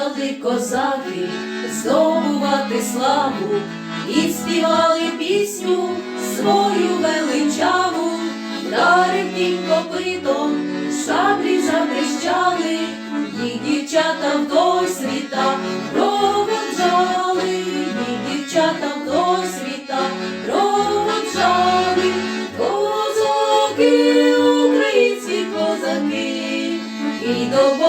приїхали козаки здобувати славу. І співали пісню свою величаву, вдарив тім копитом, шаблі запрещали, їх дівчата в той світа проводжали, їх дівчата в той світа проводжали, козаки, українські козаки, і до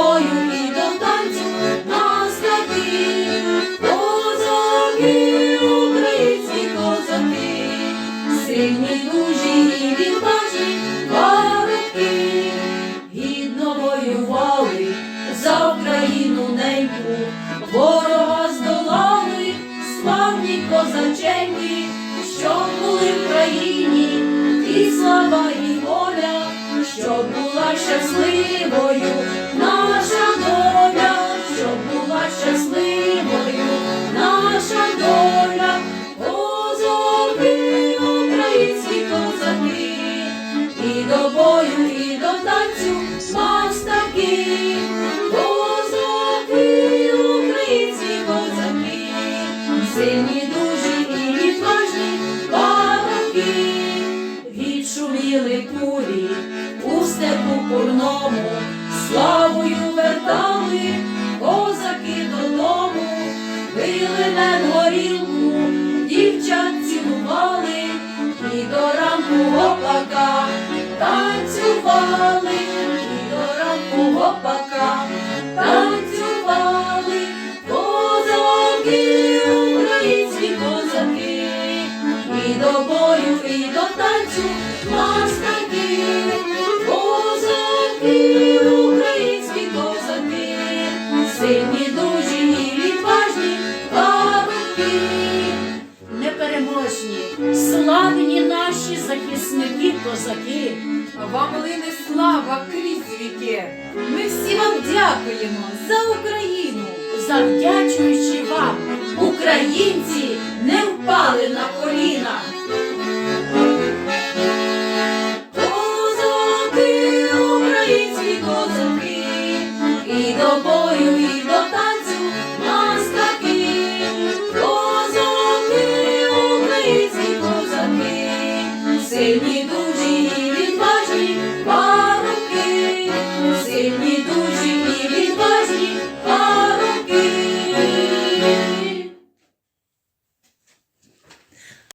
славні що були в країні, і слава, і воля, щоб була щасливою. Наша доля, щоб була щасливою. Наша доля, козаки, українські козаки, і до бою, степу курному, славою вертали козаки додому, пили мед горілку, дівчат цілували, і до ранку гопака танцювали, і до ранку гопака сильні дужі і відважні парубки непереможні, славні наші захисники козаки. Вам лине слава крізь віки. Ми всі вам дякуємо за Україну. Завдячуючи